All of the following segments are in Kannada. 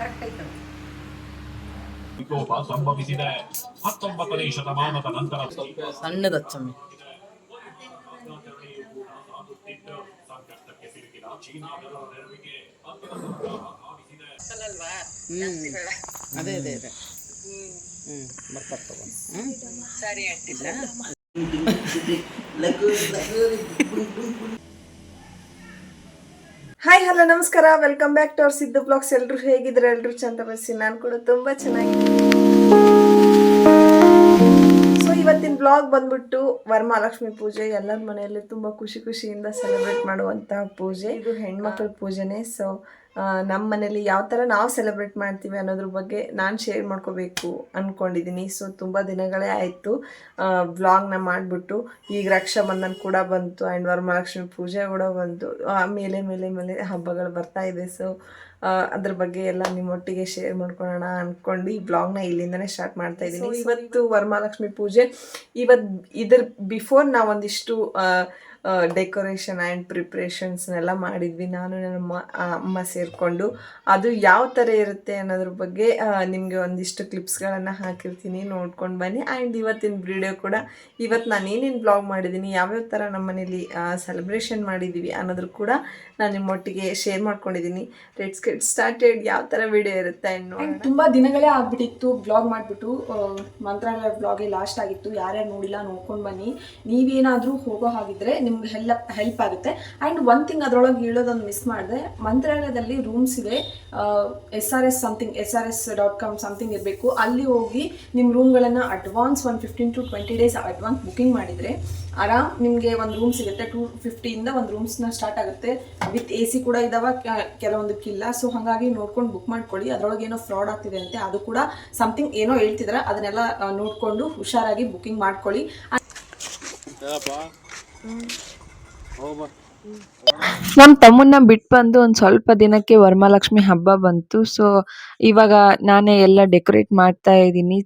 ಕರೆಕ್ಟ್ ಐತೆ ವಿಕೋಪ ಸಂಭವಿಸಿದೆ ಹತ್ತೊಂಬತ್ತನೇ ಶತಮಾನದ ನಂತರ ಸಣ್ಣದಚ್ಚಮ್ಮೆ ಅದೇ ಅದೇ ಅದೇ ಹ್ಮ್ ಬರ್ತಾರೆ ತಗೋ ಹ್ಮ್ ಹಾಯ್ ಹಲೋ, ನಮಸ್ಕಾರ. Welcome back to our Siddu blogs ಎಲ್ಲರೂ ಹೇಗಿದ್ರೆ ಎಲ್ಲರೂ ಚಂದ ಬಸ್ಸಿ. ನಾನು ಕೂಡ ತುಂಬ ಚೆನ್ನಾಗಿದ್ದೀನಿ. ಸೊ ಇವತ್ತಿನ ಬ್ಲಾಗ್ ಬಂದ್ಬಿಟ್ಟು ವರಮಹಾಲಕ್ಷ್ಮಿ ಪೂಜೆ. ಎಲ್ಲರ ಮನೆಯಲ್ಲಿ ತುಂಬ ಖುಷಿ ಖುಷಿಯಿಂದ ಸೆಲೆಬ್ರೇಟ್ ಮಾಡುವಂತಹ ಪೂಜೆ. ಇದು ಹೆಣ್ಮಕ್ಳ ಪೂಜೆನೆ. ಸೊ ನಮ್ಮ ಮನೇಲಿ ಯಾವ ಥರ ನಾವು ಸೆಲೆಬ್ರೇಟ್ ಮಾಡ್ತೀವಿ ಅನ್ನೋದ್ರ ಬಗ್ಗೆ ನಾನು ಶೇರ್ ಮಾಡ್ಕೋಬೇಕು ಅಂದ್ಕೊಂಡಿದ್ದೀನಿ ಸೊ ತುಂಬ ದಿನಗಳೇ ಆಯಿತು ವ್ಲಾಗ್ನ ಮಾಡಿಬಿಟ್ಟು. ಈಗ ರಕ್ಷಾಬಂಧನ್ ಕೂಡ ಬಂತು ಆ್ಯಂಡ್ ವರಮಹಾಲಕ್ಷ್ಮಿ ಪೂಜೆ ಕೂಡ ಬಂತು. ಆಮೇಲೆ ಮೇಲೆ ಮೇಲೆ ಮೇಲೆ ಹಬ್ಬಗಳು ಬರ್ತಾ ಇದೆ. ಸೊ ಅದ್ರ ಬಗ್ಗೆ ಎಲ್ಲ ನಿಮ್ಮೊಟ್ಟಿಗೆ ಶೇರ್ ಮಾಡ್ಕೊಳ್ಳೋಣ ಅಂದ್ಕೊಂಡು ಈ ಬ್ಲಾಗ್ನ ಇಲ್ಲಿಂದನೇ ಸ್ಟಾರ್ಟ್ ಮಾಡ್ತಾ ಇದ್ದೀನಿ ಇವತ್ತು ವರಮಹಾಲಕ್ಷ್ಮಿ ಪೂಜೆ. ಇವತ್ತು ಇದ್ರ ಬಿಫೋರ್ ನಾವೊಂದಿಷ್ಟು ಡೆಕೋರೇಷನ್ ಆ್ಯಂಡ್ ಪ್ರಿಪ್ರೇಷನ್ಸ್ನೆಲ್ಲ ಮಾಡಿದ್ವಿ. ನಾನು ನನ್ನ ಅಮ್ಮ ಸೇರಿಕೊಂಡು. ಅದು ಯಾವ ಥರ ಇರುತ್ತೆ ಅನ್ನೋದ್ರ ಬಗ್ಗೆ ನಿಮಗೆ ಒಂದಿಷ್ಟು ಕ್ಲಿಪ್ಸ್ಗಳನ್ನು ಹಾಕಿರ್ತೀನಿ. ನೋಡ್ಕೊಂಡು ಬನ್ನಿ. ಆ್ಯಂಡ್ ಇವತ್ತಿನ ವಿಡಿಯೋ ಕೂಡ ಇವತ್ತು ನಾನು ಏನೇನು ಬ್ಲಾಗ್ ಮಾಡಿದ್ದೀನಿ ಯಾವ್ಯಾವ ಥರ ನಮ್ಮ ಮನೇಲಿ ಸೆಲೆಬ್ರೇಷನ್ ಮಾಡಿದ್ದೀವಿ ಅನ್ನೋದ್ರ ಕೂಡ ನಾನು ನಿಮ್ಮೊಟ್ಟಿಗೆ ಶೇರ್ ಮಾಡ್ಕೊಂಡಿದ್ದೀನಿ ರೆಡ್ ಗೆಟ್ ಸ್ಟಾರ್ಟೆಡ್ ಯಾವ ಥರ ವಿಡಿಯೋ ಇರುತ್ತೆ ಆ್ಯಂಡ್ ತುಂಬ ದಿನಗಳೇ ಆಗ್ಬಿಟ್ಟಿತ್ತು ಬ್ಲಾಗ್ ಮಾಡಿಬಿಟ್ಟು. ಮಂತ್ರಾಲಯ ಬ್ಲಾಗೇ ಲಾಸ್ಟ್ ಆಗಿತ್ತು. ಯಾರ್ಯಾರು ನೋಡಿಲ್ಲ ನೋಡ್ಕೊಂಡು ಬನ್ನಿ. ನೀವೇನಾದರೂ ಹೋಗೋ ಹಾಗಿದ್ರೆ ನಿಮ್ಗೆ ಹೆಲ್ಪ್ ಹೆಲ್ಪ್ ಆಗುತ್ತೆ. ಆ್ಯಂಡ್ ಒನ್ ಥಿಂಗ್ ಅದರೊಳಗೆ ಹೇಳೋದೊಂದು ಮಿಸ್ ಮಾಡಿದೆ, ಮಂತ್ರಾಲಯದಲ್ಲಿ ರೂಮ್ಸ್ ಇದೆ. S R S something S R S dot com something ಇರಬೇಕು. ಅಲ್ಲಿ ಹೋಗಿ ನಿಮ್ಮ ರೂಮ್ಗಳನ್ನು ಅಡ್ವಾನ್ಸ್ ಒಂದು fifteen to twenty days advance booking ಮಾಡಿದರೆ, ಆರಾಮ್ ನಿಮಗೆ ಒಂದು ರೂಮ್ ಸಿಗುತ್ತೆ. ಟೂ ಫಿಫ್ಟಿಯಿಂದ ಒಂದು ರೂಮ್ಸ್ನ ಸ್ಟಾರ್ಟ್ ಆಗುತ್ತೆ. ವಿತ್ ಎ ಸಿ ಕೂಡ ಇದಾವ ಕೆಲವೊಂದಕ್ಕಿಲ್ಲ. ಸೊ ಹಾಗಾಗಿ ನೋಡ್ಕೊಂಡು ಬುಕ್ ಮಾಡ್ಕೊಳ್ಳಿ. ಅದರೊಳಗೆ ಏನೋ ಫ್ರಾಡ್ ಆಗ್ತಿದೆ ಅಂತೆ, ಅದು ಕೂಡ ಸಮಥಿಂಗ್ ಏನೋ ಹೇಳ್ತಿದ್ರೆ. ಅದನ್ನೆಲ್ಲ ನೋಡಿಕೊಂಡು ಹುಷಾರಾಗಿ ಬುಕಿಂಗ್ ಮಾಡ್ಕೊಳ್ಳಿ. 嗯。好吧。ನಮ್ಮ ತಮ್ಮನ್ನ ಬಿಟ್ಟು ಬಂದು ಒಂದು ಸ್ವಲ್ಪ ದಿನಕ್ಕೆ ವರಮಹಾಲಕ್ಷ್ಮಿ ಹಬ್ಬ ಬಂತು. ಸೊ ಇವಾಗ ನಾನೇ ಎಲ್ಲ ಡೆಕೋರೇಟ್ ಮಾಡ್ತಾ ಇದ್ದೀನಿ.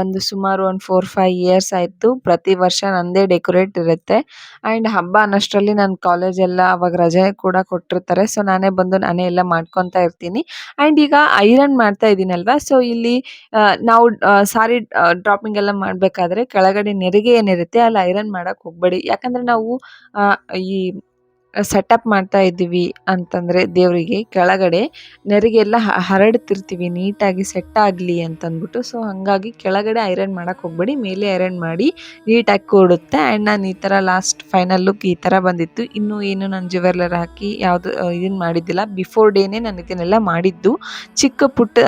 ಒಂದು ಸುಮಾರು ಒಂದು ಫೋರ್ ಫೈವ್ ಇಯರ್ಸ್ ಆಯಿತು. ಪ್ರತಿ ವರ್ಷ ನಂದೇ ಡೆಕೋರೇಟ್ ಇರುತ್ತೆ. ಆ್ಯಂಡ್ ಹಬ್ಬ ಅನ್ನೋಷ್ಟರಲ್ಲಿ ನನ್ನ ಕಾಲೇಜೆಲ್ಲ ಅವಾಗ ರಜೆ ಕೂಡ ಕೊಟ್ಟಿರ್ತಾರೆ. ಸೊ ನಾನೇ ಬಂದು ನಾನೇ ಎಲ್ಲ ಮಾಡ್ಕೊತಾ ಇರ್ತೀನಿ. ಆ್ಯಂಡ್ ಈಗ ಐರನ್ ಮಾಡ್ತಾ ಇದ್ದೀನಲ್ವಾ? ಸೊ ಇಲ್ಲಿ ನಾವು ಸಾರಿ ಡ್ರಾಪಿಂಗ್ ಎಲ್ಲ ಮಾಡಬೇಕಾದ್ರೆ ಕೆಳಗಡೆ ನೆರಿಗೆ ಏನಿರುತ್ತೆ, ಅಲ್ಲಿ ಐರನ್ ಮಾಡೋಕ್ಕೆ ಹೋಗಬೇಡಿ. ಯಾಕಂದರೆ ನಾವು ಈ ಸೆಟಪ್ ಮಾಡ್ತಾ ಇದ್ದೀವಿ ಅಂತಂದರೆ ದೇವರಿಗೆ ಕೆಳಗಡೆ ನೆರಿಗೆಲ್ಲ ಎಲ್ಲ ಹರಡ್ತಿರ್ತೀವಿ, ನೀಟಾಗಿ ಸೆಟ್ ಆಗಲಿ ಅಂತಂದ್ಬಿಟ್ಟು. ಸೊ ಹಾಗಾಗಿ ಕೆಳಗಡೆ ಐರನ್ ಮಾಡೋಕ್ಕೆ ಹೋಗಬೇಡಿ, ಮೇಲೆ ಐರನ್ ಮಾಡಿ ನೀಟಾಗಿ ಕೂಡುತ್ತೆ. ಆ್ಯಂಡ್ ನಾನು ಈ ಥರ ಲಾಸ್ಟ್ ಫೈನಲ್ ಲುಕ್ ಈ ಥರ ಬಂದಿತ್ತು. ಇನ್ನೂ ಏನು ನಾನು ಜ್ಯುವೆಲ್ಲರ್ ಹಾಕಿ ಯಾವುದು ಇದನ್ನು ಮಾಡಿದ್ದಿಲ್ಲ. ಬಿಫೋರ್ ಡೇನೇ ನಾನು ಇದನ್ನೆಲ್ಲ ಮಾಡಿದ್ದು. ಚಿಕ್ಕ ಪುಟ್ಟ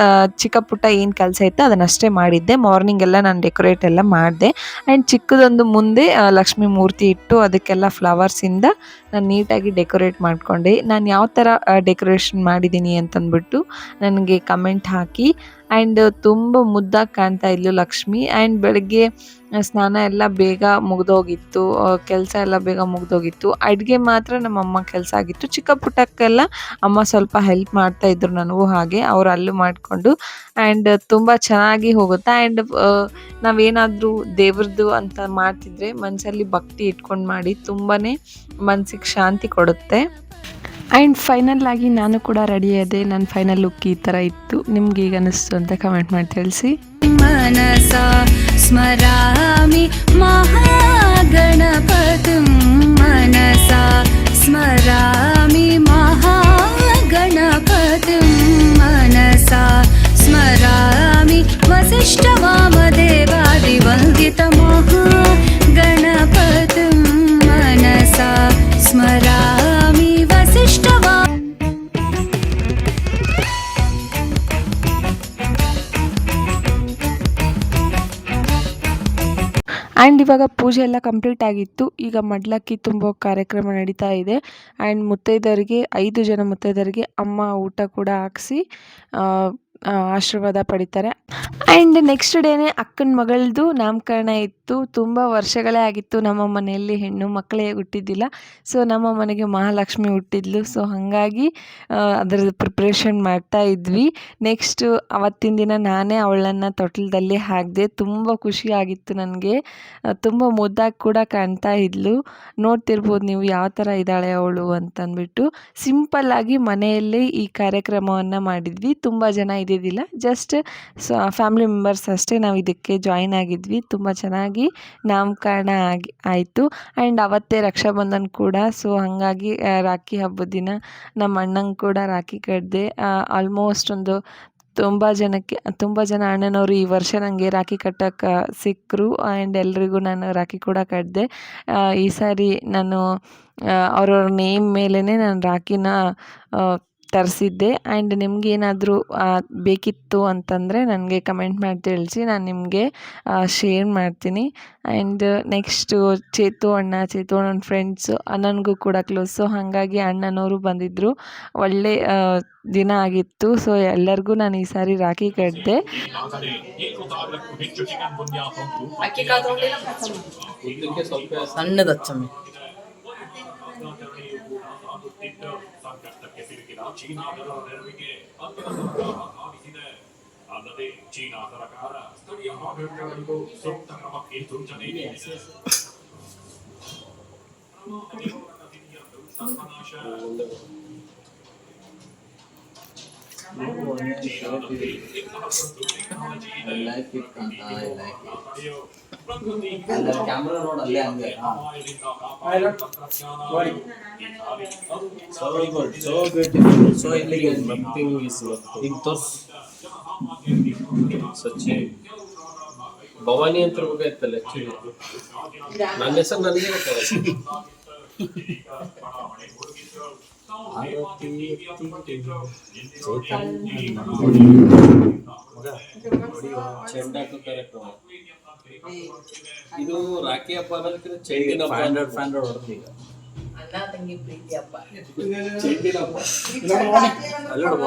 ಚಿಕ್ಕ ಪುಟ್ಟ ಏನು ಕೆಲಸ ಇತ್ತು ಅದನ್ನಷ್ಟೇ ಮಾಡಿದ್ದೆ. ಮಾರ್ನಿಂಗ್ ಎಲ್ಲ ನಾನು ಡೆಕೋರೇಟ್ ಎಲ್ಲ ಮಾಡಿದೆ. ಆ್ಯಂಡ್ ಚಿಕ್ಕದೊಂದು ಮುಂದೆ ಲಕ್ಷ್ಮೀ ಮೂರ್ತಿ ಇಟ್ಟು ಅದಕ್ಕೆಲ್ಲ ಫ್ಲವರ್ಸಿಂದ ನಾನು ನೀಟಾಗಿ ಡೆಕೋರೇಟ್ ಮಾಡಿಕೊಂಡೆ. ನಾನು ಯಾವ ಥರ ಡೆಕೋರೇಷನ್ ಮಾಡಿದ್ದೀನಿ ಅಂತಂದ್ಬಿಟ್ಟು ನನಗೆ ಕಮೆಂಟ್ ಹಾಕಿ. ಆ್ಯಂಡ್ ತುಂಬ ಮುದ್ದಾಗಿ ಕಾಣ್ತಾ ಇದ್ಲು ಲಕ್ಷ್ಮಿ. ಆ್ಯಂಡ್ ಬೆಳಗ್ಗೆ ಸ್ನಾನ ಎಲ್ಲ ಬೇಗ ಮುಗಿದೋಗಿತ್ತು ಕೆಲಸ ಎಲ್ಲ ಬೇಗ ಮುಗಿದೋಗಿತ್ತು. ಅಡುಗೆ ಮಾತ್ರ ನಮ್ಮಮ್ಮ ಕೆಲಸ ಆಗಿತ್ತು. ಚಿಕ್ಕ ಪುಟಕ್ಕೆಲ್ಲ ಅಮ್ಮ ಸ್ವಲ್ಪ ಹೆಲ್ಪ್ ಮಾಡ್ತಾ ಇದ್ರು ನನಗೂ ಹಾಗೆ ಅವರು ಅಲ್ಲೂ ಮಾಡಿಕೊಂಡು. ಆ್ಯಂಡ್ ತುಂಬ ಚೆನ್ನಾಗಿ ಹೋಗುತ್ತೆ. ಆ್ಯಂಡ್ ನಾವೇನಾದರೂ ದೇವ್ರದ್ದು ಅಂತ ಮಾಡ್ತಿದ್ರೆ ಮನಸ್ಸಲ್ಲಿ ಭಕ್ತಿ ಇಟ್ಕೊಂಡು ಮಾಡಿ ತುಂಬಾ ಮನಸ್ಸಿಗೆ ಶಾಂತಿ ಕೊಡುತ್ತೆ. ಆ್ಯಂಡ್ ಫೈನಲ್ ಆಗಿ ನಾನು ಕೂಡ ರೆಡಿ ಅದೇ ನನ್ನ ಫೈನಲ್ ಲುಕ್ ಈ ಥರ ಇತ್ತು. ನಿಮ್ಗೆ ಈಗ ಅನ್ನಿಸ್ತು ಅಂತ ಕಮೆಂಟ್ ಮಾಡಿ ತಿಳಿಸಿ. स्मरामि महागणपतिं मनसा। स्मरामि महागणपतिं मनसा। स्मरामि वसिष्ठवामदेवादिवन्दितमहागणपतिं मनसा। स्मरामि ಆ್ಯಂಡ್ ಇವಾಗ ಪೂಜೆ ಎಲ್ಲ ಕಂಪ್ಲೀಟ್ ಆಗಿತ್ತು. ಈಗ ಮಡ್ಲಕ್ಕಿ ತುಂಬೋ ಕಾರ್ಯಕ್ರಮ ನಡೀತಾ ಇದೆ. ಆ್ಯಂಡ್ ಮುತ್ತೈದರಿಗೆ ಐದು ಜನ ಮುತ್ತೈದರಿಗೆ ಅಮ್ಮ ಊಟ ಕೂಡ ಹಾಕ್ಸಿ ಆಶೀರ್ವಾದ ಪಡಿತಾರೆ. ಆ್ಯಂಡ್ ನೆಕ್ಸ್ಟ್ ಡೇನೇ ಅಕ್ಕನ ಮಗಳದು ನಾಮಕರಣ ಇತ್ತು. ತುಂಬ ವರ್ಷಗಳೇ ಆಗಿತ್ತು ನಮ್ಮ ಮನೆಯಲ್ಲಿ ಹೆಣ್ಣು ಮಕ್ಕಳೇ ಹುಟ್ಟಿದ್ದಿಲ್ಲ. ಸೊ ನಮ್ಮ ಮನೆಗೆ ಮಹಾಲಕ್ಷ್ಮಿ ಹುಟ್ಟಿದ್ಲು. ಸೊ ಹಾಗಾಗಿ ಅದರದ್ದು ಪ್ರಿಪ್ರೇಷನ್ ಮಾಡ್ತಾ ಇದ್ವಿ. ನೆಕ್ಸ್ಟು ಅವತ್ತಿನ ದಿನ ನಾನೇ ಅವಳನ್ನು ತೊಟ್ಲದಲ್ಲಿ ಹಾಕಿದೆ ತುಂಬ ಖುಷಿ ಆಗಿತ್ತು ನನಗೆ. ತುಂಬ ಮುದ್ದಾಗಿ ಕೂಡ ಕಾಣ್ತಾ ಇದ್ಲು. ನೋಡ್ತಿರ್ಬೋದು ನೀವು ಯಾವ ಥರ ಇದ್ದಾಳೆ ಅವಳು ಅಂತಂದ್ಬಿಟ್ಟು ಸಿಂಪಲ್ಲಾಗಿ ಮನೆಯಲ್ಲೇ ಈ ಕಾರ್ಯಕ್ರಮವನ್ನು ಮಾಡಿದ್ವಿ. ತುಂಬ ಜನ ಇದ್ದಿದ್ದಿಲ್ಲ. ಜಸ್ಟ್ ಸೊ ಫ್ಯಾಮಿಲಿ ಮೆಂಬರ್ಸ್ ಅಷ್ಟೇ ನಾವು ಇದಕ್ಕೆ ಜಾಯಿನ್ ಆಗಿದ್ವಿ. ತುಂಬ ಚೆನ್ನಾಗಿ ನಾಮಕರಣ ಆಗಿ, ಆಯಿತು. ಆ್ಯಂಡ್ ಅವತ್ತೇ ರಕ್ಷಾಬಂಧನ್ ಕೂಡ ಸೊ ಹಾಗಾಗಿ ರಾಖಿ ಹಬ್ಬದ ದಿನ ನಮ್ಮ ಅಣ್ಣಂಗೆ ಕೂಡ ರಾಖಿ ಕಟ್ಟಿದೆ ಆಲ್ಮೋಸ್ಟ್ ಒಂದು ತುಂಬ ಜನಕ್ಕೆ, ತುಂಬ ಜನ ಅಣ್ಣನವರು ಈ ವರ್ಷ ನನಗೆ ರಾಖಿ ಕಟ್ಟಕ್ಕೆ ಸಿಕ್ಕರು ಆ್ಯಂಡ್ ಎಲ್ರಿಗೂ ನಾನು ರಾಖಿ ಕೂಡ ಕಟ್ಟಿದೆ ಈ ಸಾರಿ ನಾನು ಅವರವ್ರ ನೇಮ್ ಮೇಲೇ ನಾನು ರಾಖಿನ ತರಿಸಿದ್ದೆ. ಆ್ಯಂಡ್ ನಿಮ್ಗೇನಾದರೂ ಬೇಕಿತ್ತು ಅಂತಂದರೆ ನನಗೆ ಕಮೆಂಟ್ ಮಾಡಿ ತಿಳಿಸಿ. ನಾನು ನಿಮಗೆ ಶೇರ್ ಮಾಡ್ತೀನಿ. ಆ್ಯಂಡ್ ನೆಕ್ಸ್ಟು ಚೇತು ಅಣ್ಣ ಚೇತು ಅಣ್ಣನ ಫ್ರೆಂಡ್ಸು ಅಣ್ಣನಿಗೂ ಕೂಡ ಕ್ಲೋಸು ಹಾಗಾಗಿ ಅಣ್ಣನವರು ಬಂದಿದ್ದರು ಒಳ್ಳೆ ದಿನ ಆಗಿತ್ತು. ಸೊ ಎಲ್ಲರಿಗೂ ನಾನು ಈ ಸಾರಿ ರಾಖಿ ಕಟ್ಟಿದೆ ಆದರೆ ಏನು ತಾರಕ್ಕೂ ಹೆಚ್ಚು ಚಿಕನ್ ಬುನ್ಯಾಸ್ ಉಂಟು ಸಣ್ಣದು ಹಚ್ಚಮ್ಮಿ ಸಂಕಷ್ಟಕ್ಕೆ ಸಿಲುಕಿದ ಚೀನಾದ ಧಾವಿಸಿದೆ ಅಲ್ಲದೆ ಚೀನಾ ಸರ್ಕಾರ ಸ್ಥಳೀಯ ಆಡಳಿತಗಳಿಗೂ ಸೂಕ್ತ ಕ್ರಮಕ್ಕೆ ಸೂಚನೆ ನೀಡಿದೆ ಕ್ಯಾಮ್ರಾ ನೋಡ್ ಅಲ್ಲೇ ಹಂಗೆ so good so beautiful so ಇಲ್ಲಿಗೆ ನಥಿಂಗ್ ಇಸ್ ಈಗ ತೋರ್ಸ್ ಸಚ್ಚಿ ಭವಾನಿ ಅಂತ ಇರ್ಬೇಕಾಯ್ತಲ್ಲ ಆಕ್ಚುಲಿ ನನ್ನ ಹೆಸರು ನನಗೆ ಗೊತ್ತಾಗಲ್ಲ ಆರತಿ ಕಾರ್ಯಕ್ರಮ ಇದು ರಾಖಿ ಹಬ್ಬ ಅನ್ನೋದಕ್ಕಿಂತ ಚೆಂಡಿನ ಫೈವ್ ಹಂಡ್ರೆಡ್ ಫೈವ್ ಹಂಡ್ರೆಡ್ ಹೊಡೆದು ಈಗ. ಅಣ್ಣ ತಂಗಿ ಪ್ರೀತಿ ಹಬ್ಬ. ಚೆಂಡಿನ ಹಬ್ಬ? ಅಲ್ಲೋಡ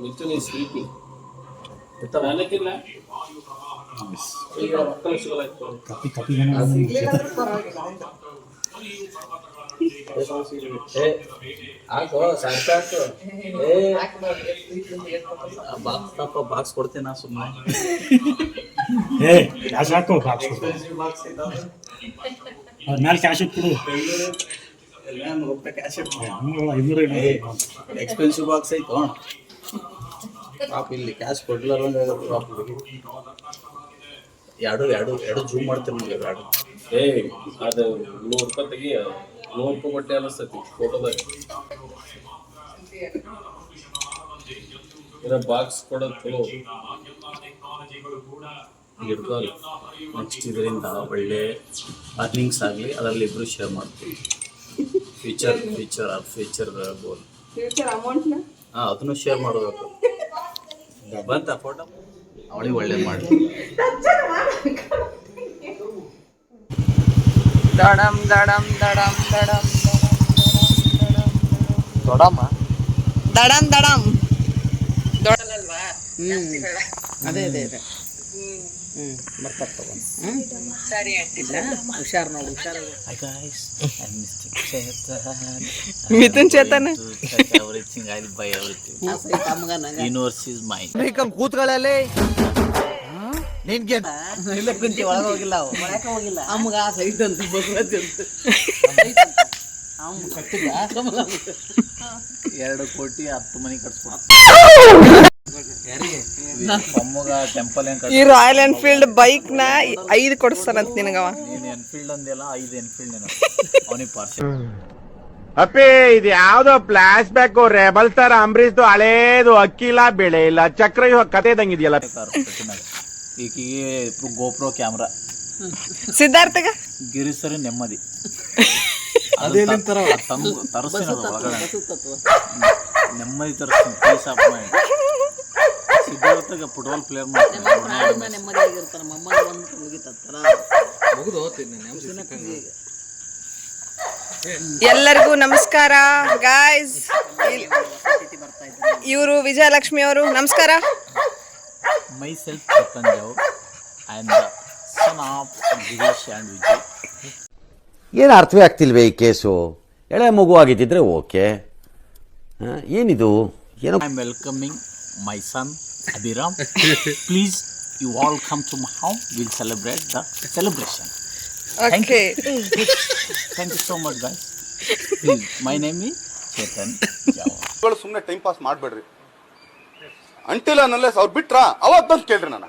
ಮಿಥುನ್ ಕಪ್ಪಿ ಏ ಬಾಕ್ಸ್ ಕೊಡ್ತೇನೆ ಸುಮ್ಮನೆ ಏ ಕ್ಯಾಶ್ ಹಾಕೋ ಬಾಕ್ಸ್ ಮೇಲೆ ಕ್ಯಾಶ್ ಇಟ್ಬಿಡು ಎಕ್ಸ್ಪೆನ್ಸಿವ್ ಬಾಕ್ಸ್ ಐತೋ ಪಾಪ ಇಲ್ಲಿ ಕ್ಯಾಶ್ ಕೊಡ್ಲಾರ ಎರಡು ಎರಡು ಎರಡು ಜೂಮ್ ಮಾಡ್ತೀನಿ ನಮಗೆ ಎರಡು ಏ ಅದು ನೂರು ರೂಪಾಯಿ ತೆಗಿ ನೂರು ರೂಪಾಯಿ ಕೊಟ್ಟೆ ಅನಿಸ್ತೈತಿ ಫೋಟೋದಾಗ ಇರೋ ಬಾಕ್ಸ್ ಕೊಡೋದು ಚಲೋ ಹಿಡ್ಕೊಳ್ಳಿ ನೆಕ್ಸ್ಟ್ ಇದರಿಂದ ಒಳ್ಳೆ ಅರ್ನಿಂಗ್ಸ್ ಆಗಲಿ ಅದರಲ್ಲಿ ಇಬ್ಬರು ಶೇರ್ ಮಾಡ್ತೀವಿ feature future feature future goal ಹಾಂ ಅದನ್ನು ಶೇರ್ ಮಾಡಬೇಕು ಬಂತ ಫೋಟೋ ಅವಳಿಗೆ ಒಳ್ಳೆ ಮಾಡಿ ದಡಮ್ ದಡಮ್ ದಡಮ್ ದಡಮ್ ದೊಡ್ಡಮ್ಮ ದಡಮ್ ದಡಂ ದೊಡ್ಡದಲ್ವಾ? ಅದೇ ಅದೇ ಅದೇ. ಹ್ಞೂ ಬರ್ತಾರೆ ತಗೊಂಡು ಹ್ಞೂ ಸರಿ ಅಂಟಿಲ್ಲ ಹುಷಾರು ನೋಡಿ ಹುಷಾರು. Mithun Chetan? Universe is my ನಂಗೆ. Universe ಇಲ್ಲ ಕುಂತಿ ಒಳಗೆ ಹೋಗಿಲ್ಲ ಅವು. ಒಳಗೆ ಹೋಗಿಲ್ಲ. ಅಮ್ಮಗ ಆ ಸೈಡ್ ಅಂತ ಬಗ್ರತಿ ಅಂತ. ಅಮ್ಮ ಕಟ್ಟಿದ ಕಮಲ ಎರಡು ಕೋಟಿ ಹತ್ತು ಮನೆ ಈ ರಾಯಲ್ ಎನ್ಫೀಲ್ಡ್ ಬೈಕ್ನ ಐದು ಕೊಡಿಸ್ತಾನಂತ ನಿನಗವ. ನೀನು ಎನ್ಫೀಲ್ಡ್ ಅಂದೆಲ್ಲ ಐದು ಎನ್ಫೀಲ್ಡ್ ಅವನಿಗೆ ಪಾರ್ಸಲ್ ಅಪ್ಪಿ ಇದು ಯಾವ್ದೋ ಫ್ಲಾಶ್ ಬ್ಯಾಕ್ ರೆಬಲ್ ತರ ಅಂಬರೀಶ್ದು ಹಳೇದು ಅಕ್ಕಿಲ್ಲ ಬೆಳೆ ಇಲ್ಲ ಚಕ್ರ ಇವಾಗ ಕತೆ ಇದ್ದಂಗಿದೆಯಲ್ಲ ಕಾರ್ ಕಟ್ಟಿನಾಗ ಈಕಿಗೆ ಗೋಪ್ರೋ ಕ್ಯಾಮ್ರಾ. ಸಿದ್ಧಾರ್ಥಗ? ಗಿರಿಸರಿ ನೆಮ್ಮದಿ. ಅದೇನಿನ ತರ? ತರಿಸ್ತೀನಿ ಅದು ಒಳಗಡೆ? ನೆಮ್ಮದಿ ತರಿಸ್ತೀನಿ ಪೀಸ್ ಆಫ್ ಮೈಂಡ್ ಸಿದ್ಧಾರ್ಥಗ ಫುಟ್ಬಾಲ್ ಪ್ಲೇಯರ್ ಮಾಡ್ತೀನಿ. ಒಂದು ಮುಗಿತತ್ತರ ಎಲ್ಲರಿಗೂ ನಮಸ್ಕಾರ ಗಾಯ್ಸ್ ಇವರು ವಿಜಯಲಕ್ಷ್ಮಿ ಅವರು ನಮಸ್ಕಾರ. Myself Chetan Dev and son of Girish and Vijay ಏನು ಅರ್ಥವೇ ಆಗ್ತಿಲ್ವೇ ಈ ಕೇಸು? ಎಳೆ ಮಗು ಆಗಿದ್ದಿದ್ರೆ ಓಕೆ. ಏನಿದು? ಏನೋ I am welcoming my son Abhiram please you all come to my home will celebrate the celebration okay thank you so much guys please my name ಈ ಚೇತನ್ ಸುಮ್ಮನೆ ಟೈಮ್ ಪಾಸ್ ಮಾಡಬೇಡ್ರಿ. ಅಂಟಿಲ್ಲ ನಲ್ಲೇ ಅವ್ರು ಬಿಟ್ರಾ? ಅವಾಗ ಬಂದು ಕೇಳ್ರಿ ನಾನು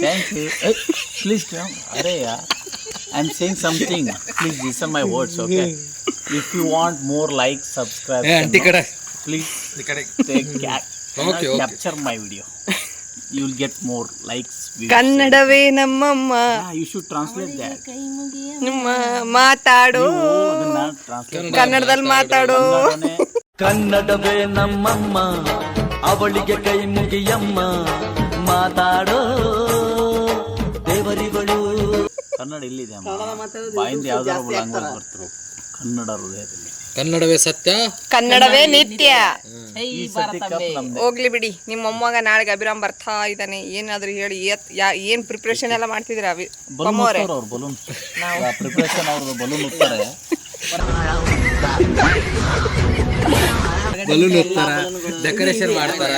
ಥ್ಯಾಂಕ್ ಯು ಪ್ಲೀಸ್ ಅರೆ I am saying something please listen my words okay if you want more like subscribe please take capture my video you will get more likes ಕನ್ನಡವೇ ನಮ್ಮಮ್ಮ. ಯು ಶುಡ್ ಟ್ರಾನ್ಸ್ಲೇಟ್ ದ್ಯಾಟ್ ನಿಮ್ಮ ಮಾತಾಡು. ಅದನ್ನ ಕನ್ನಡದಲ್ಲಿ ಮಾತಾಡೋ. ಕನ್ನಡವೇ ನಮ್ಮಮ್ಮ. ಅವಳಿಗೆ ಕೈ ಮುಗಿಯಮ್ಮ ಮಾತಾಡೋ ದೇವರಿಗಳು. ಕನ್ನಡ ಇಲ್ಲಿದೆ ಅಮ್ಮ? ಬಾಯಿಂದ ಯಾವ್ದಾದ್ರು ಲ್ಯಾಂಗ್ವೇಜ್ ಬರ್ತಿರೋ. ಕನ್ನಡ ಹೃದಯದಲ್ಲಿ. ಕನ್ನಡವೇ ಸತ್ಯ? ಕನ್ನಡವೇ ನಿತ್ಯ. ಹೋಗ್ಲಿ ಬಿಡಿ. ನಿಮ್ಮ ಮೊಮ್ಮಗ ನಾಳೆಗೆ ಅಭಿರಾಮ್ ಬರ್ತಾ ಇದ್ದಾನೆ. ಏನಾದ್ರೂ ಹೇಳಿ. ಏನ್ ಪ್ರಿಪ್ರೇಷನ್ ಎಲ್ಲ ಮಾಡ್ತಿದ್ದೀರಾ ಅಭಿ ಬಲೂನ್ ಪ್ರಿಪರೇಷನ್ ಅವ್ರದ್ದು ಬಲೂನ್ ಉತ್ತಾರೆ ಬಲೂನ್ ಇರ್ತಾರ ಡೆಕೋರೇಷನ್ ಮಾಡ್ತಾರ.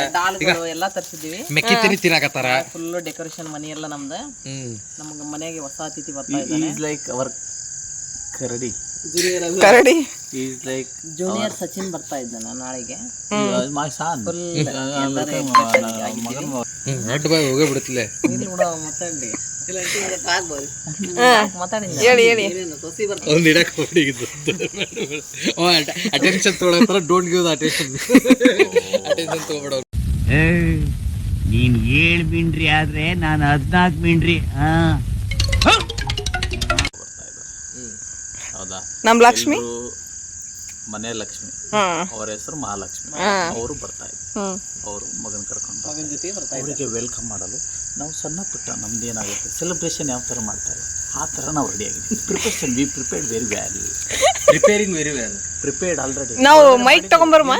ಎಲ್ಲಾ ತರ್ಸಿದೀವಿ. ಮೆಕ್ಕಿ ತಿನಿ ತಿನ್ನಾಕತ್ತಾರ ಫುಲ್ ಡೆಕೋರೇಷನ್ ಮನಿ ಎಲ್ಲ ನಮ್ದು. ನಮ್ಗ ನಮ್ಗೆ ಮನೆಗೆ ಹೊಸ ಅತಿಥಿ ಬರ್ತಾ ಇದ್ದಾನೆ ಈಸ್ ಲೈಕ್ ಅವರ್ ಕರಡಿ. ಕರಡಿ? ಈಸ್ ಲೈಕ್ ಜೂನಿಯರ್ ಸಚಿನ್ ಬರ್ತಾ ಇದ್ದಾನೆ ನಾಳೆಗೆ. ಮೈ ಅಡ್ಡ ಬಾಯ್ ಹೋಗೇ ಬಿಡುತ್ತಲೆ. ಇಲ್ಲಿ ಬಿಡೋ ಮಾತಾಡಿ ಮಾತಾಡಿ ಹೇಳಿ ಹೇಳಿ. ಅವ್ನು ಇಡಕ್ ಹೊಡಿಗಿದ್ದು attention don't give attention attention ತಗೋಬೇಡ. ನೀನ್ ಏಳ್ ಮಿಂಡ್ರಿ ಆದ್ರೆ ನಾನು ಹದ್ನಾಲ್ಕು ಮಿಂಡ್ರಿ ಹಾ. ಹೌದಾ? ನಮ್ ಲಕ್ಷ್ಮಿ? ಮನೆ ಲಕ್ಷ್ಮಿ ಅವರ ಹೆಸರು ಮಹಾಲಕ್ಷ್ಮಿ. ಅವರು ಬರ್ತಾ ಇದ್ರು. ಅವರು ಮಗನ ಕರ್ಕೊಂಡು ಅವರಿಗೆ ವೆಲ್ಕಮ್ ಮಾಡಲು ನಾವು ಸಣ್ಣ ಪುಟ್ಟ ನಮ್ದು ಏನಾಗುತ್ತೆ ಸೆಲೆಬ್ರೇಷನ್ ಯಾವ ಥರ ಮಾಡ್ತಾರೆ? ಆ ಥರ ನಾವು ರೆಡಿ ಆಗಿದ್ದೀವಿ. Preparation we prepared very well preparing very well prepared already ನಾವು ಮೈಕ್ ತಗೊಂಬರ್ಮ?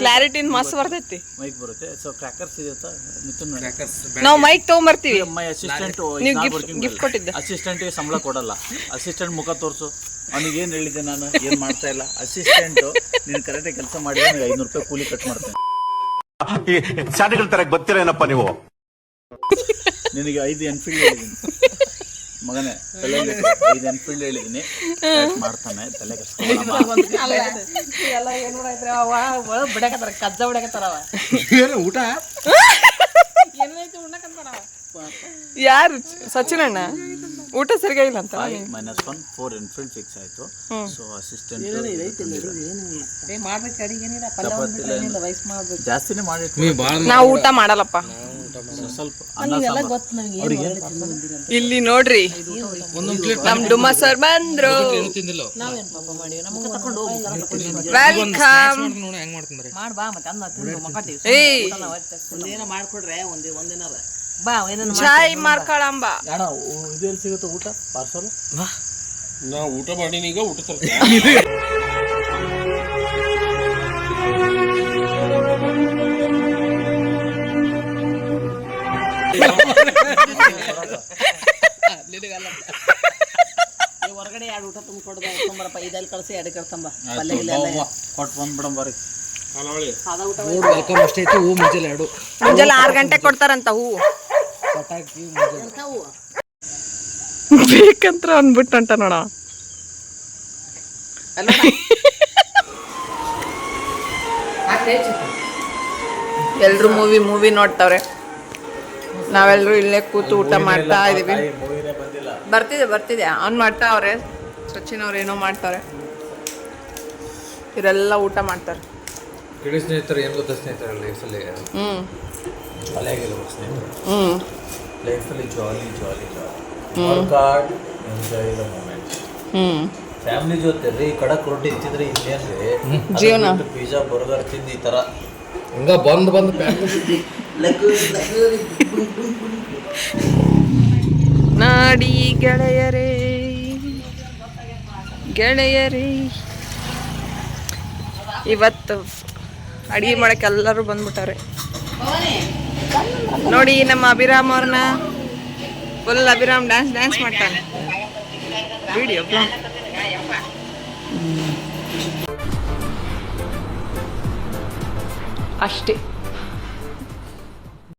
ಕ್ಲಾರಿಟಿ ಮಸ್ತ್ ಬರ್ತೈತಿ. ಮೈಕ್ ಬರುತ್ತೆ. ಸೊ ಕ್ರ್ಯಾಕರ್ಸ್ ಇದೆ ಮಿಥುನ್ ನಾವು ಮೈಕ್ ತಗೊಂಬರ್ತೀವಿ. ಮೈ ಅಸಿಸ್ಟೆಂಟ್ ನೀವು gift ಕೊಟ್ಟಿದ್ದೆ. ಅಸಿಸ್ಟೆಂಟ್ಗೆ ಸಂಬಳ ಕೊಡಲ್ಲ. ಅಸಿಸ್ಟೆಂಟ್ ಮುಖ ತೋರಿಸು. ಅವನಿಗೆ ಏನು ಹೇಳಿದ್ದೆ ನಾನು? ಏನು ಮಾಡ್ತಾ ಇಲ್ಲ? ಅಸಿಸ್ಟೆಂಟು ನೀನು ಕರೆಕ್ಟಾಗಿ ಕೆಲಸ ಮಾಡಿ ನನಗೆ ಐನೂರು ರೂಪಾಯಿ ಕೂಲಿ ಕಟ್ ಮಾಡ್ತೇನೆ. ಶಾಲೆಗಳ ತರ ಗೊತ್ತಿರೇನಪ್ಪ ನೀವು? ನಿನಗೆ ಐದು ಎನ್ಫೀಲ್ಡ್ ಹೇಳಿದ್ದೀನಿ. ಮಗನೇ ತಲೆ ಎನ್ಫೀಲ್ಡ್ ಹೇಳಿದ್ದೀನಿ ಕಟ್ ಮಾಡ್ತಾನೆ ತಲೆ. ಎಲ್ಲ ಏನ್ ಕಜ್ಜ ಊಟ? ಏನೈತಿ ಯಾರು? ಸಚಿನ್ ಅಣ್ಣ ಸರಿಯಾಗಿ ಇಲ್ಲ ಅಂತ five minus one four Enfield fix ಆಯಿತು. ಸೊ ಅಸಿಸ್ಟೆಂಟ್ ಏ ಮಾಡ್ಬೇಕು ಅಡಿಗೆ ಏನಿಲ್ಲ ಪಲ್ಯ ಒಂದ್ಬಿಟ್ರೆ ಏನಿಲ್ಲ ವಯಸ್ಸು ಮಾಡ್ಬೇಕು. ಜಾಸ್ತಿನೇ ಮಾಡಿ ನಾವು ಊಟ ಮಾಡಲ್ಲಪ್ಪ. ಸ್ವಲ್ಪ? ಇಲ್ಲಿ ನೋಡ್ರಿ. ನಮ್ ಡುಮ್ಮ ಸರ್ ಬಂದ್ರು. ವೆಲ್ಕಮ್ ಮಾಡ್ ಬಾ ಚಾಯ್ ಅಣ್ಣ ಸಿಗುತ್ತೆ ಊಟ? ಪಾರ್ಸಲ್? ನಾವು ಊಟ ಈಗ ಊಟ ಹೊರಗಡೆ ಎರಡು ಊಟ ತುಂಬ ಕೊಡ್ದ ಇದೆಲ್ಲ ಕಳಿಸಿ ಎರಡು ಕಳ್ತಂಬ ಕೊಟ್ಟು ಬಂದ್ಬಿಡಂ ಬರ್ರಿ. ಅಷ್ಟೇ ಹೂ ಮುಂಜಾನೆ ಎರಡು. ಮುಂಜಾನೆ ಆರು ಗಂಟೆಗೆ ಕೊಡ್ತಾರಂತ ಹೂವು ಪಟಾಕಿ ಬೇಕಂತ್ರ ಅಂದ್ಬಿಟ್ಟು ಅಂಟ ನೋಡ. ಎಲ್ರು ಮೂವಿ ಮೂವಿ ನೋಡ್ತಾವ್ರೆ. ನಾವೆಲ್ಲರೂ ಇಲ್ಲೇ ಕೂತು ಊಟ ಮಾಡ್ತಾ ಇದೀವಿ. ಬರ್ತಿದೆ ಬರ್ತಿದೆ. ಆನ್ ಮಾಡ್ತಾ ಅವ್ರೆ. ಸಚಿನ್ ಅವ್ರು ಏನೋ ಮಾಡ್ತಾರೆ. ಇವರೆಲ್ಲ ಊಟ ಮಾಡ್ತಾರೆ. ಕಿಡಿ ಸ್ನೇಹಿತರು ಏನು ಗೊತ್ತಾ ಸ್ನೇಹಿತರೆ ಲೈಫಲ್ಲಿ ಹ್ಮ್. ತಲೆಗಿಲ್ಲ ಸ್ನೇಹಿತರೆ? ಹ್ಮ್. ಲೈಫಲ್ಲಿ jolly jolly jolly. Work hard enjoy the moment. Family ಜೊತೆ ರೀ ಕಡಕ್ ರೊಟ್ಟಿ ತಿಂತಿದ್ರೆ ಇನ್ನೇನ್ರಿ? ಜೀವನ. ಪಿಜ್ಜಾ ಬರ್ಗರ್ ತಿಂದು ಈ ಥರ ಹಿಂಗ ಬಂದ್ ಬಂದ್ ನಾಡಿ ಗೆಳೆಯರೇ ಗೆಳೆಯರೇ. ಇವತ್ತು ಅಡಿಗೆ ಮಾಡಕ್ಕೆ ಎಲ್ಲರೂ ಬಂದ್ಬಿಟ್ಟಾರೆ. ನೋಡಿ ನಮ್ಮ ಅಭಿರಾಮ್ ಅವ್ರನ್ನ ಫುಲ್ ಅಭಿರಾಮ್ ಡ್ಯಾನ್ಸ್ ಡ್ಯಾನ್ಸ್ ಮಾಡ್ತಾನೆ. ವಿಡಿಯೋ ಅಷ್ಟೇ.